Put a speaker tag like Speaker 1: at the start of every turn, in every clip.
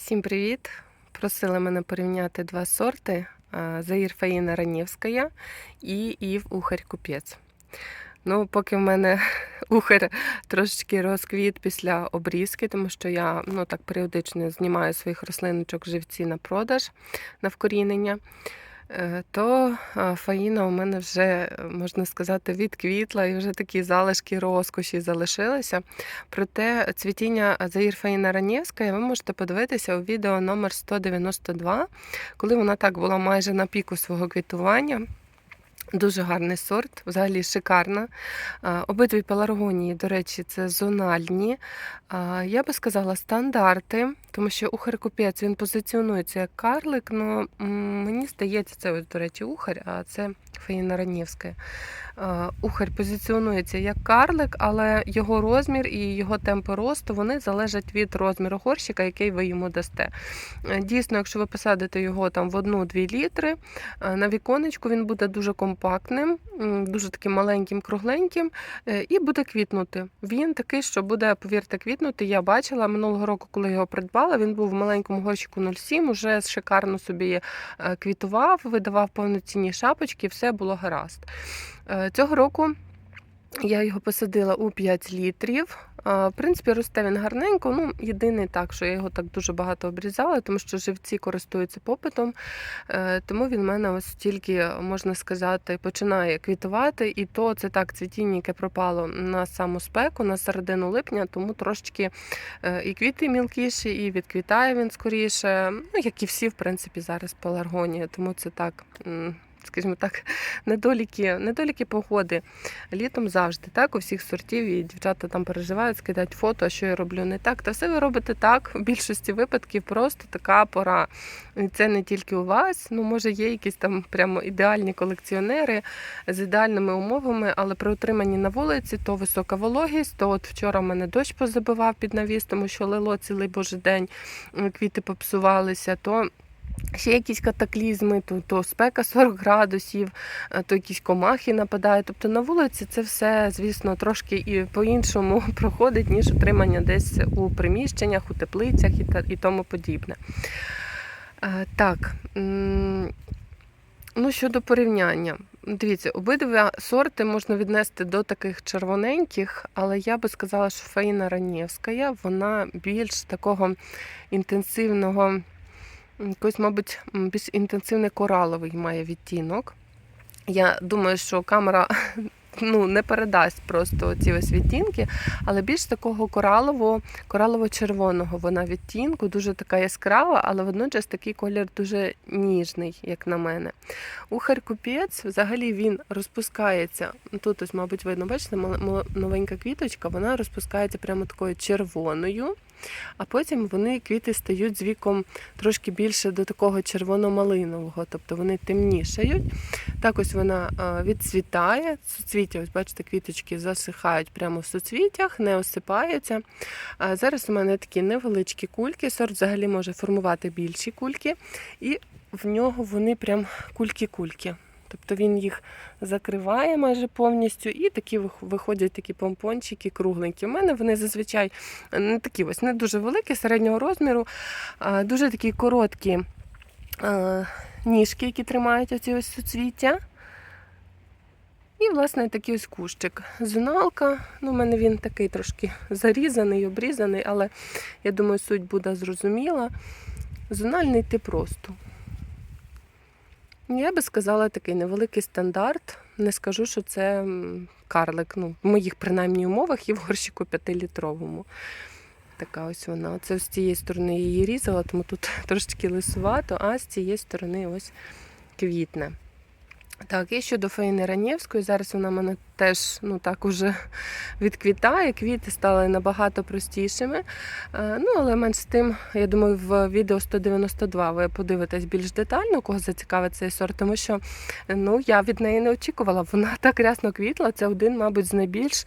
Speaker 1: Всім привіт! Просили мене порівняти два сорти: а, Заїр Фаїна Ранівська і Ів Ухарь Купець. Ну, поки в мене ухар трошечки розквіт після обрізки, тому що я ну, так періодично знімаю своїх рослиночок живці на продаж на вкорінення. Е, То фаїна у мене вже, можна сказати, відквітла і вже такі залишки розкоші залишилися. Проте цвітіння Заїр Фаїна Ранєвська ви можете подивитися у відео номер 192, коли вона так була майже на піку свого квітування. Дуже гарний сорт, взагалі шикарна. Обидві пеларгонії, до речі, це зональні. Я би сказала стандарти, тому що ухар купець він позиціонується як карлик. але мені здається, це до речі, ухар, а це Ранівська. А, Ухар позиціонується як карлик, але його розмір і його темпи росту вони залежать від розміру горщика, який ви йому дасте. Е, Дійсно, якщо ви посадите його там в 1-2 літри, е, на віконечку він буде дуже компактним, дуже таким маленьким, кругленьким е, і буде квітнути. Він такий, що буде, повірте, квітнути. Я бачила минулого року, коли його придбала. Він був в маленькому горщику 0,7, уже шикарно собі е, квітував, видавав повноцінні шапочки, все було гаразд. Е, Цього року. Я його посадила у 5 літрів. В принципі, росте він гарненько. Ну, єдине так, що я його так дуже багато обрізала, тому що живці користуються попитом. Е, Тому він в мене ось тільки, можна сказати, починає квітувати. І то це так цвітіння, яке пропало на саму спеку, на середину липня, тому трошечки е, і квіти мілкіші, і відквітає він скоріше. Ну, як і всі, в принципі, зараз пеларгонія. Тому це так. Скажімо так, недоліки, недоліки погоди. Літом завжди так, у всіх сортів, і дівчата там переживають, скидають фото, а що я роблю не так. Та все ви робите так. В більшості випадків просто така пора. І це не тільки у вас. Ну, може, є якісь там прямо ідеальні колекціонери з ідеальними умовами, але при утриманні на вулиці то висока вологість, то от вчора в мене дощ позабивав під навіс, тому що лило цілий божий день, квіти попсувалися, то. Ще якісь катаклізми, то, то спека 40 градусів, е, то якісь комахи нападають. Тобто на вулиці це все, звісно, трошки і по-іншому проходить, ніж утримання десь у приміщеннях, у теплицях і, та, і тому подібне. Е, Так, ну щодо порівняння. Дивіться, обидва сорти можна віднести до таких червоненьких, але я би сказала, що Фаїна Ранєвська, вона більш такого інтенсивного якось, мабуть, більш інтенсивний кораловий має відтінок. Я думаю, що камера ну, не передасть просто ці ось відтінки, але більш такого коралово, коралово-червоного вона відтінку, дуже така яскрава, але водночас такий колір дуже ніжний, як на мене. Ухар купець взагалі він розпускається. Тут ось, мабуть, видно, бачите, новенька квіточка, вона розпускається прямо такою червоною. А потім вони квіти стають з віком трошки більше до такого червоно-малинового, тобто вони темнішають. Так ось вона відцвітає. Суцвіття, ось бачите, квіточки засихають прямо в суцвіттях, не осипаються. А зараз у мене такі невеличкі кульки. Сорт взагалі може формувати більші кульки, і в нього вони прям кульки-кульки. Тобто він їх закриває майже повністю, і такі виходять такі помпончики кругленькі. У мене вони зазвичай не такі ось не дуже великі, середнього розміру, дуже такі короткі ніжки, які тримають оці ось суцвіття. І, власне, такий ось кущик. Зуналка. Ну, у мене він такий трошки зарізаний, обрізаний, але я думаю, суть буде зрозуміла. Зональний тип росту. Я би сказала такий невеликий стандарт. Не скажу, що це карлик. Ну, в моїх принаймні умовах і в горщику 5-літровому. Така ось вона. Це з цієї сторони її різала, тому тут трошечки лисувато, а з цієї сторони ось квітне. Так, і щодо Фаїни Ранєвської, зараз вона в мене теж ну так уже відквітає. Квіти стали набагато простішими. Е, Ну, але менш з тим, я думаю, в відео 192 ви подивитесь більш детально, кого зацікавить цей сорт, тому що ну, я від неї не очікувала. Вона так рясно квітла. Це один, мабуть, з найбільш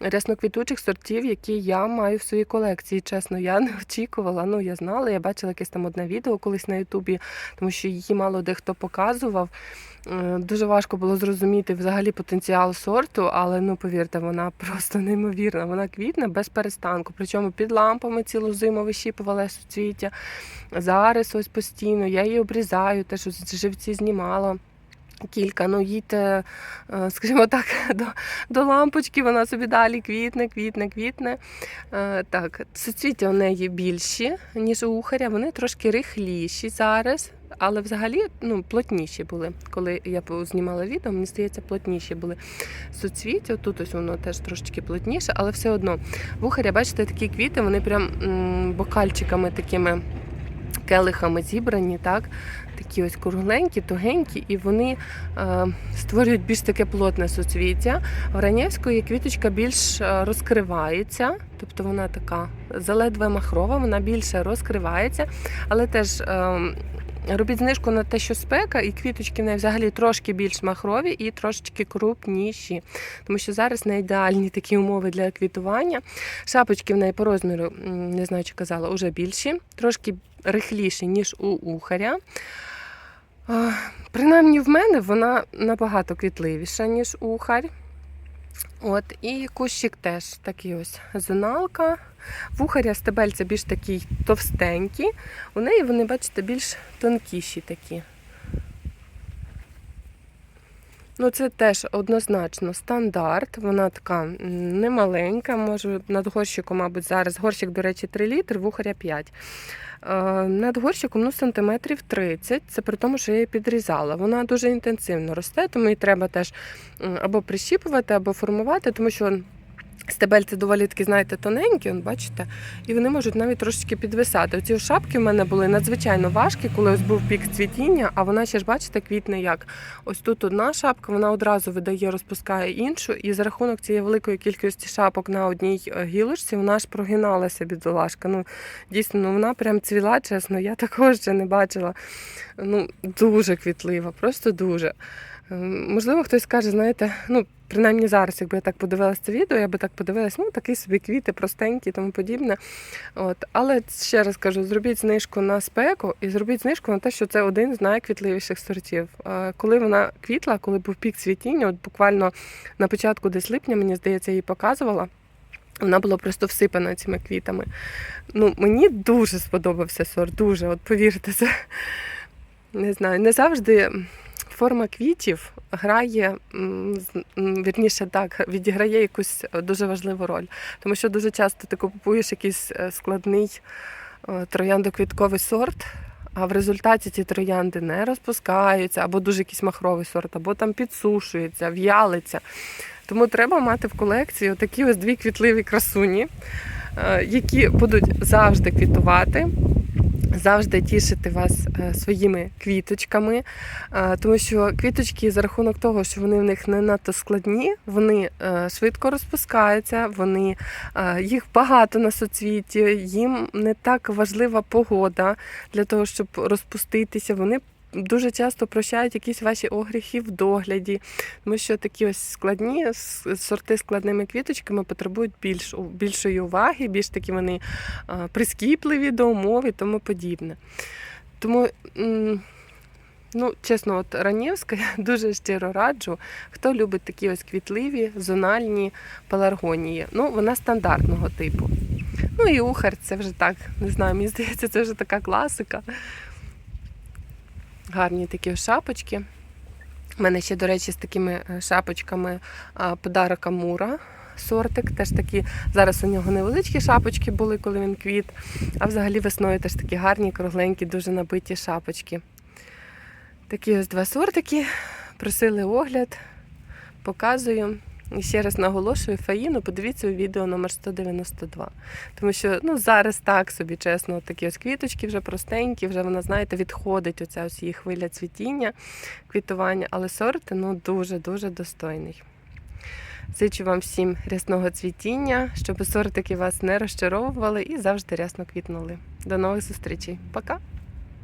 Speaker 1: рясноквітучих сортів, які я маю в своїй колекції. Чесно, я не очікувала. Ну, я знала, я бачила якесь там одне відео колись на Ютубі, тому що її мало дехто показував. Е, Дуже важко було зрозуміти взагалі потенціал сорту. Суцвіту, але ну повірте, вона просто неймовірна. Вона квітне без перестанку. Причому під лампами цілу зиму вищіпувала суцвіття. Зараз ось постійно я її обрізаю, теж ось живці знімала. Кілька, ну їдьте, е, скажімо так, до, до лампочки, вона собі далі квітне, квітне, квітне. Е, Так, суцвіття у неї більші, ніж у ухаря, вони трошки рихліші зараз, але взагалі ну, плотніші були. Коли я знімала відео, мені здається, плотніші були суцвіття. Тут ось воно теж трошечки плотніше, але все одно. В ухаря, бачите, такі квіти, вони прям бокальчиками такими келихами зібрані, так? Такі ось кругленькі, тугенькі, і вони е, створюють більш таке плотне суцвіття. В Ранєвської квіточка більш е, розкривається, тобто вона така заледве махрова, вона більше розкривається, але теж. Е, Робіть знижку на те, що спека, і квіточки в неї взагалі трошки більш махрові і трошечки крупніші. Тому що зараз не ідеальні такі умови для квітування. Шапочки в неї по розміру, не знаю, чи казала, уже більші, трошки рихліші, ніж у ухаря. Принаймні в мене вона набагато квітливіша, ніж ухарь. От, і кущик теж такий ось зоналка. Вухаря ухаря стебельця більш такий товстенький. У неї вони, бачите, більш тонкіші такі. Ну, це теж однозначно стандарт. Вона така немаленька, може над горщиком, мабуть, зараз. Горщик, до речі, 3 літри, вухаря 5. Е, Над горщиком ну, сантиметрів 30. Це при тому, що я її підрізала. Вона дуже інтенсивно росте, тому її треба теж або прищіпувати, або формувати, тому що стебельці доволі такі, знаєте, тоненькі, он, бачите, і вони можуть навіть трошечки підвисати. Оці шапки в мене були надзвичайно важкі, коли ось був пік цвітіння, а вона ще ж, бачите, квітне як. Ось тут одна шапка, вона одразу видає, розпускає іншу, і за рахунок цієї великої кількості шапок на одній е, гілочці вона ж прогиналася бідолашка. Ну, дійсно, ну, вона прям цвіла, чесно, я такого ще не бачила. Ну, дуже квітлива, просто дуже. Ем, Можливо, хтось скаже, знаєте, ну, принаймні зараз, якби я так подивилася це відео, я би так подивилась, ну, такі собі квіти, простенькі і тому подібне. От. Але ще раз кажу, зробіть знижку на спеку і зробіть знижку на те, що це один з найквітливіших сортів. Е, Коли вона квітла, коли був пік цвітіння, от буквально на початку десь липня, мені здається, її показувала. Вона була просто всипана цими квітами. Ну, мені дуже сподобався сорт, дуже. От повірте, це не знаю, не завжди форма квітів грає, вірніше так, відіграє якусь е, дуже важливу роль. Тому що дуже часто ти купуєш якийсь е, складний е, трояндоквітковий сорт. А в результаті ці троянди не розпускаються, або дуже якийсь махровий сорт, або там підсушується, в'ялиться. Тому треба мати в колекції такі ось дві квітливі красуні, які будуть завжди квітувати, завжди тішити вас е, своїми квіточками. Е, Тому що квіточки за рахунок того, що вони в них не надто складні, вони е, швидко розпускаються, вони, їх багато на соцвіті, їм не так важлива погода для того, щоб розпуститися. Вони дуже часто прощають якісь ваші огріхи в догляді, тому що такі ось складні сорти складними квіточками потребують більш, більшої уваги, більш такі вони прискіпливі до умов і тому подібне. Тому, ну, чесно, от Ранєвська я дуже щиро раджу, хто любить такі ось квітливі, зональні пеларгонії. Ну, вона стандартного типу. Ну і ухар, це вже так, не знаю, мені здається, це вже така класика. Гарні такі шапочки. У мене ще, до речі, з такими е, шапочками подарок Амура. Сортик, теж такі, зараз у нього невеличкі шапочки були, коли він квіт, а взагалі весною теж такі гарні, кругленькі, дуже набиті шапочки. Такі ось два сортики. Просили огляд, показую. І ще раз наголошую Фаїну, подивіться у відео номер 192. Тому що ну, зараз так собі, чесно, такі ось квіточки вже простенькі, вже вона, знаєте, відходить оця ось її хвиля цвітіння, квітування, але сорт ну, дуже-дуже достойний. Зичу вам всім рясного цвітіння, щоб сортики вас не розчаровували і завжди рясно квітнули. До нових зустрічей. Пока!